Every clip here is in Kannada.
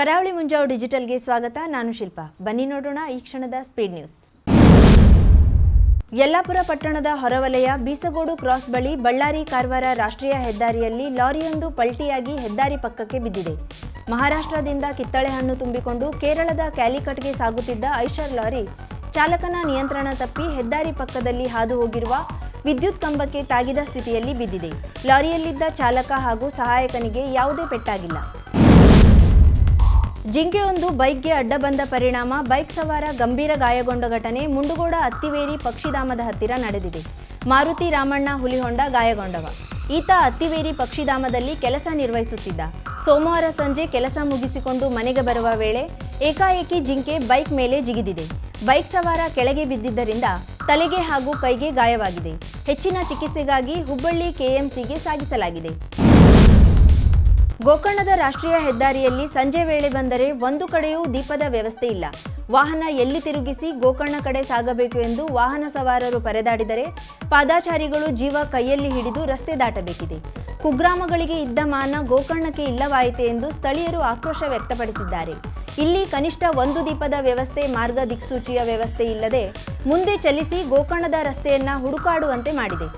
ಕರಾವಳಿ ಮುಂಜಾವು ಡಿಜಿಟಲ್ಗೆ ಸ್ವಾಗತ. ನಾನು ಶಿಲ್ಪಾ. ಬನ್ನಿ ನೋಡೋಣ ಈ ಕ್ಷಣದ ಸ್ಪೀಡ್ ನ್ಯೂಸ್. ಯಲ್ಲಾಪುರ ಪಟ್ಟಣದ ಹೊರವಲಯ ಬೀಸಗೋಡು ಕ್ರಾಸ್ ಬಳಿ ಬಳ್ಳಾರಿ ಕಾರವಾರ ರಾಷ್ಟ್ರೀಯ ಹೆದ್ದಾರಿಯಲ್ಲಿ ಲಾರಿಯೊಂದು ಪಲ್ಟಿಯಾಗಿ ಹೆದ್ದಾರಿ ಪಕ್ಕಕ್ಕೆ ಬಿದ್ದಿದೆ. ಮಹಾರಾಷ್ಟ್ರದಿಂದ ಕಿತ್ತಳೆ ಹಣ್ಣು ತುಂಬಿಕೊಂಡು ಕೇರಳದ ಕ್ಯಾಲಿಕಟ್ಗೆ ಸಾಗುತ್ತಿದ್ದ ಐಷರ್ ಲಾರಿ ಚಾಲಕನ ನಿಯಂತ್ರಣ ತಪ್ಪಿ ಹೆದ್ದಾರಿ ಪಕ್ಕದಲ್ಲಿ ಹಾದು ಹೋಗಿರುವ ವಿದ್ಯುತ್ ಕಂಬಕ್ಕೆ ತಾಗಿದ ಸ್ಥಿತಿಯಲ್ಲಿ ಬಿದ್ದಿದೆ. ಲಾರಿಯಲ್ಲಿದ್ದ ಚಾಲಕ ಹಾಗೂ ಸಹಾಯಕನಿಗೆ ಯಾವುದೇ ಪೆಟ್ಟಾಗಿಲ್ಲ. ಜಿಂಕೆಯೊಂದು ಬೈಕ್ಗೆ ಅಡ್ಡ ಬಂದ ಪರಿಣಾಮ. ಬೈಕ್ ಸವಾರ ಗಂಭೀರ ಗಾಯಗೊಂಡ ಘಟನೆ. ಮುಂಡುಗೋಡ ಅತ್ತಿವೇರಿ ಪಕ್ಷಿಧಾಮದ ಹತ್ತಿರ ನಡೆದಿದೆ. ಮಾರುತಿ ರಾಮಣ್ಣ ಹುಲಿಹೊಂಡ ಗಾಯಗೊಂಡವ. ಈತ ಅತ್ತಿವೇರಿ ಪಕ್ಷಿಧಾಮದಲ್ಲಿ ಕೆಲಸ ನಿರ್ವಹಿಸುತ್ತಿದ್ದ. ಸೋಮವಾರ ಸಂಜೆ ಕೆಲಸ ಮುಗಿಸಿಕೊಂಡು ಮನೆಗೆ ಬರುವ ವೇಳೆ ಏಕಾಏಕಿ ಜಿಂಕೆ ಬೈಕ್ ಮೇಲೆ ಜಿಗಿದಿದೆ. ಬೈಕ್ ಸವಾರ ಕೆಳಗೆ ಬಿದ್ದಿದ್ದರಿಂದ ತಲೆಗೆ ಹಾಗೂ ಕೈಗೆ ಗಾಯವಾಗಿದೆ. ಹೆಚ್ಚಿನ ಚಿಕಿತ್ಸೆಗಾಗಿ ಹುಬ್ಬಳ್ಳಿ ಕೆಎಂಸಿಗೆ ಸಾಗಿಸಲಾಗಿದೆ. ಗೋಕರ್ಣದ ರಾಷ್ಟ್ರೀಯ ಹೆದ್ದಾರಿಯಲ್ಲಿ ಸಂಜೆ ವೇಳೆ ಬಂದರೆ ಒಂದು ಕಡೆಯೂ ದೀಪದ ವ್ಯವಸ್ಥೆ ಇಲ್ಲ. ವಾಹನ ಎಲ್ಲಿ ತಿರುಗಿಸಿ ಗೋಕರ್ಣ ಕಡೆ ಸಾಗಬೇಕು ಎಂದು ವಾಹನ ಸವಾರರು ಪರದಾಡಿದರೆ ಪಾದಾಚಾರಿಗಳು ಜೀವ ಕೈಯಲ್ಲಿ ಹಿಡಿದು ರಸ್ತೆ ದಾಟಬೇಕಿದೆ. ಕುಗ್ರಾಮಗಳಿಗೆ ಇದ್ದ ಮಾನ ಗೋಕರ್ಣಕ್ಕೆ ಇಲ್ಲವಾಯಿತೆ ಎಂದು ಸ್ಥಳೀಯರು ಆಕ್ರೋಶ ವ್ಯಕ್ತಪಡಿಸಿದ್ದಾರೆ. ಇಲ್ಲಿ ಕನಿಷ್ಠ ಒಂದು ದೀಪದ ವ್ಯವಸ್ಥೆ ಮಾರ್ಗ ದಿಕ್ಸೂಚಿಯ ವ್ಯವಸ್ಥೆ ಇಲ್ಲದೆ ಮುಂದೆ ಚಲಿಸಿ ಗೋಕರ್ಣದ ರಸ್ತೆಯನ್ನ ಹುಡುಕಾಡುವಂತೆ ಮಾಡಿದೆ.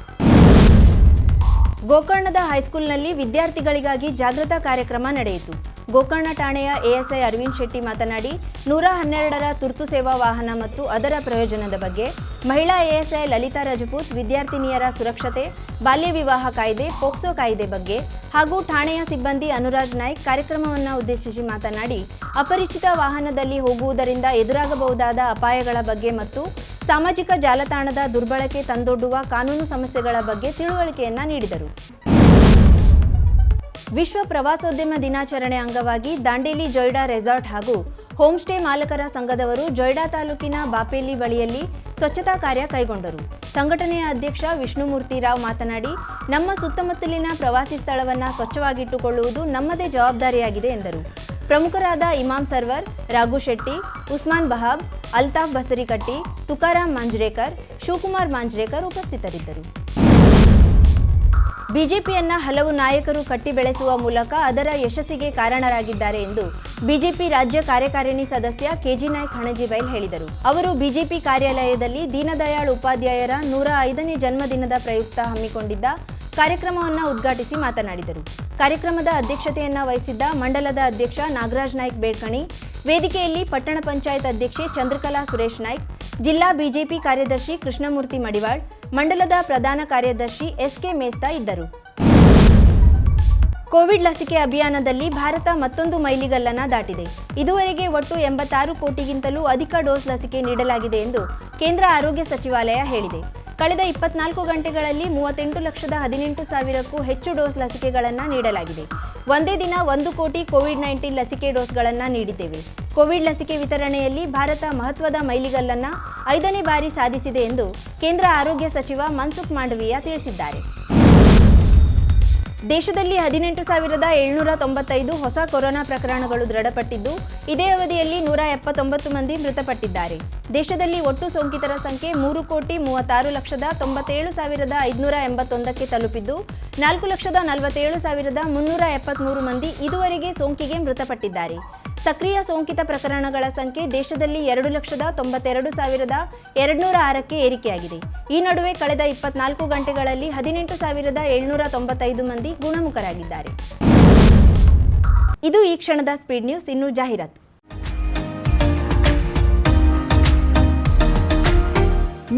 ಗೋಕರ್ಣದ ಹೈಸ್ಕೂಲ್ನಲ್ಲಿ ವಿದ್ಯಾರ್ಥಿಗಳಿಗಾಗಿ ಜಾಗೃತ ಕಾರ್ಯಕ್ರಮ ನಡೆಯಿತು. ಗೋಕರ್ಣ ಠಾಣೆಯ ಎಎಸ್ಐ ಅರವಿಂದ್ ಶೆಟ್ಟಿ ಮಾತನಾಡಿ, ನೂರ ಹನ್ನೆರಡರ ತುರ್ತು ಸೇವಾ ವಾಹನ ಮತ್ತು ಅದರ ಪ್ರಯೋಜನದ ಬಗ್ಗೆ ಮಹಿಳಾ ಎಎಸ್ಐ ಲಲಿತಾ ರಜಪೂತ್, ವಿದ್ಯಾರ್ಥಿನಿಯರ ಸುರಕ್ಷತೆ, ಬಾಲ್ಯ ವಿವಾಹ ಕಾಯ್ದೆ, ಪೋಕ್ಸೋ ಕಾಯ್ದೆ ಬಗ್ಗೆ ಹಾಗೂ ಠಾಣೆಯ ಸಿಬ್ಬಂದಿ ಅನುರಾಜ್ ನಾಯ್ಕ್ ಕಾರ್ಯಕ್ರಮವನ್ನು ಉದ್ದೇಶಿಸಿ ಮಾತನಾಡಿ, ಅಪರಿಚಿತ ವಾಹನದಲ್ಲಿ ಹೋಗುವುದರಿಂದ ಎದುರಾಗಬಹುದಾದ ಅಪಾಯಗಳ ಬಗ್ಗೆ ಮತ್ತು ಸಾಮಾಜಿಕ ಜಾಲತಾಣದ ದುರ್ಬಳಕೆ ತಂದೊಡ್ಡುವ ಕಾನೂನು ಸಮಸ್ಯೆಗಳ ಬಗ್ಗೆ ತಿಳುವಳಿಕೆಯನ್ನ ನೀಡಿದರು. ವಿಶ್ವ ಪ್ರವಾಸೋದ್ಯಮ ದಿನಾಚರಣೆ ಅಂಗವಾಗಿ ದಾಂಡೇಲಿ ಜೊಯ್ಡಾ ರೆಸಾರ್ಟ್ ಹಾಗೂ ಹೋಮ್ ಸ್ಟೇ ಮಾಲಕರ ಸಂಘದವರು ಜೊಯ್ಡಾ ತಾಲೂಕಿನ ಬಾಪೇಲಿ ಬಳಿಯಲ್ಲಿ ಸ್ವಚ್ಛತಾ ಕಾರ್ಯ ಕೈಗೊಂಡರು. ಸಂಘಟನೆಯ ಅಧ್ಯಕ್ಷ ವಿಷ್ಣುಮೂರ್ತಿ ರಾವ್ ಮಾತನಾಡಿ, ನಮ್ಮ ಸುತ್ತಮುತ್ತಲಿನ ಪ್ರವಾಸಿ ಸ್ಥಳವನ್ನು ಸ್ವಚ್ಛವಾಗಿಟ್ಟುಕೊಳ್ಳುವುದು ನಮ್ಮದೇ ಜವಾಬ್ದಾರಿಯಾಗಿದೆ ಎಂದರು. ಪ್ರಮುಖರಾದ ಇಮಾಮ್ ಸರ್ವರ್, ರಾಘು ಶೆಟ್ಟಿ, ಉಸ್ಮಾನ್ ಬಹಾಬ್, ಅಲ್ತಾಫ್ ಬಸರಿಕಟ್ಟಿ, ತುಕಾರಾಮ್ ಮಾಂಜ್ರೇಕರ್, ಶಿವಕುಮಾರ್ ಮಾಂಜ್ರೇಕರ್ ಉಪಸ್ಥಿತರಿದ್ದರು. ಬಿಜೆಪಿಯನ್ನ ಹಲವು ನಾಯಕರು ಕಟ್ಟಿ ಬೆಳೆಸುವ ಮೂಲಕ ಅದರ ಯಶಸ್ಸಿಗೆ ಕಾರಣರಾಗಿದ್ದಾರೆ ಎಂದು ಬಿಜೆಪಿ ರಾಜ್ಯ ಕಾರ್ಯಕಾರಿಣಿ ಸದಸ್ಯ ಕೆಜಿ ನಾಯ್ಕ್ ಹಣಜಿಬೈಲ್ ಹೇಳಿದರು. ಅವರು ಬಿಜೆಪಿ ಕಾರ್ಯಾಲಯದಲ್ಲಿ ದೀನದಯಾಳ್ ಉಪಾಧ್ಯಾಯರ ನೂರ ಐದನೇ ಜನ್ಮದಿನದ ಪ್ರಯುಕ್ತ ಹಮ್ಮಿಕೊಂಡಿದ್ದ ಕಾರ್ಯಕ್ರಮವನ್ನು ಉದ್ಘಾಟಿಸಿ ಮಾತನಾಡಿದರು. ಕಾರ್ಯಕ್ರಮದ ಅಧ್ಯಕ್ಷತೆಯನ್ನ ವಹಿಸಿದ್ದ ಮಂಡಲದ ಅಧ್ಯಕ್ಷ ನಾಗರಾಜ್ ನಾಯ್ಕ್ ಬೇಡ್ಕಣಿ, ವೇದಿಕೆಯಲ್ಲಿ ಪಟ್ಟಣ ಪಂಚಾಯತ್ ಅಧ್ಯಕ್ಷೆ ಚಂದ್ರಕಲಾ ಸುರೇಶ್ ನಾಯ್ಕ್, ಜಿಲ್ಲಾ ಬಿಜೆಪಿ ಕಾರ್ಯದರ್ಶಿ ಕೃಷ್ಣಮೂರ್ತಿ ಮಡಿವಾಳ್, ಮಂಡಲದ ಪ್ರಧಾನ ಕಾರ್ಯದರ್ಶಿ ಎಸ್ಕೆ ಮೇಸ್ತಾ ಇದ್ದರು. ಕೋವಿಡ್ ಲಸಿಕೆ ಅಭಿಯಾನದಲ್ಲಿ ಭಾರತ ಮತ್ತೊಂದು ಮೈಲಿಗಲ್ಲನ್ನ ದಾಟಿದೆ. ಇದುವರೆಗೆ ಒಟ್ಟು ಎಂಬತ್ತಾರು ಕೋಟಿಗಿಂತಲೂ ಅಧಿಕ ಡೋಸ್ ಲಸಿಕೆ ನೀಡಲಾಗಿದೆ ಎಂದು ಕೇಂದ್ರ ಆರೋಗ್ಯ ಸಚಿವಾಲಯ ಹೇಳಿದೆ. ಕಳೆದ ಇಪ್ಪತ್ನಾಲ್ಕು ಗಂಟೆಗಳಲ್ಲಿ ಮೂವತ್ತೆಂಟು ಲಕ್ಷದ ಹದಿನೆಂಟು ಸಾವಿರಕ್ಕೂ ಹೆಚ್ಚು ಡೋಸ್ ಲಸಿಕೆಗಳನ್ನು ನೀಡಲಾಗಿದೆ. ಒಂದೇ ದಿನ ಒಂದು ಕೋಟಿ ಕೋವಿಡ್ ನೈನ್ಟೀನ್ ಲಸಿಕೆ ಡೋಸ್ಗಳನ್ನು ನೀಡಿದ್ದೇವೆ. ಕೋವಿಡ್ ಲಸಿಕೆ ವಿತರಣೆಯಲ್ಲಿ ಭಾರತ ಮಹತ್ವದ ಮೈಲಿಗಲ್ಲನ್ನು ಐದನೇ ಬಾರಿ ಸಾಧಿಸಿದೆ ಎಂದು ಕೇಂದ್ರ ಆರೋಗ್ಯ ಸಚಿವ ಮನ್ಸುಖ್ ಮಾಂಡವೀಯ ತಿಳಿಸಿದ್ದಾರೆ. ದೇಶದಲ್ಲಿ ಹದಿನೆಂಟು ಸಾವಿರದ ಏಳ್ನೂರ ತೊಂಬತ್ತೈದು ಹೊಸ ಕೊರೋನಾ ಪ್ರಕರಣಗಳು ದೃಢಪಟ್ಟಿದ್ದು, ಇದೇ ಅವಧಿಯಲ್ಲಿ ನೂರ ಎಪ್ಪತ್ತೊಂಬತ್ತು ಮಂದಿ ಮೃತಪಟ್ಟಿದ್ದಾರೆ. ದೇಶದಲ್ಲಿ ಒಟ್ಟು ಸೋಂಕಿತರ ಸಂಖ್ಯೆ ಮೂರು ಕೋಟಿ ಮೂವತ್ತಾರು ಲಕ್ಷದ ತೊಂಬತ್ತೇಳು ಸಾವಿರದ ಐದುನೂರ ಎಂಬತ್ತೊಂದಕ್ಕೆ ತಲುಪಿದ್ದು, ನಾಲ್ಕು ಲಕ್ಷದ ನಲವತ್ತೇಳು ಸಾವಿರದ ಮುನ್ನೂರ ಎಪ್ಪತ್ತ್ಮೂರು ಮಂದಿ ಇದುವರೆಗೆ ಸೋಂಕಿಗೆ ಮೃತಪಟ್ಟಿದ್ದಾರೆ. ಸಕ್ರಿಯ ಸೋಂಕಿತ ಪ್ರಕರಣಗಳ ಸಂಖ್ಯೆ ದೇಶದಲ್ಲಿ ಎರಡು ಲಕ್ಷದ ತೊಂಬತ್ತೆರಡು ಸಾವಿರದ ಎರಡುನೂರ ಆರಕ್ಕೆ ಏರಿಕೆಯಾಗಿದೆ. ಈ ನಡುವೆ ಕಳೆದ ಇಪ್ಪತ್ನಾಲ್ಕು ಗಂಟೆಗಳಲ್ಲಿ ಹದಿನೆಂಟು ಸಾವಿರದ ಏಳ್ನೂರ ತೊಂಬತ್ತೈದು ಮಂದಿ ಗುಣಮುಖರಾಗಿದ್ದಾರೆ. ಇದು ಈ ಕ್ಷಣದ ಸ್ಪೀಡ್ ನ್ಯೂಸ್ ಇನ್ನು ಜಾಹೀರಾತು.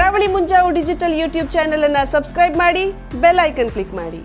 Karavali Munjavu digital YouTube channel ಅನ್ನ ಸಬ್ಸ್ಕ್ರೈಬ್ ಮಾಡಿ ಬೆಲ್ ಐಕನ್ ಕ್ಲಿಕ್ ಮಾಡಿ.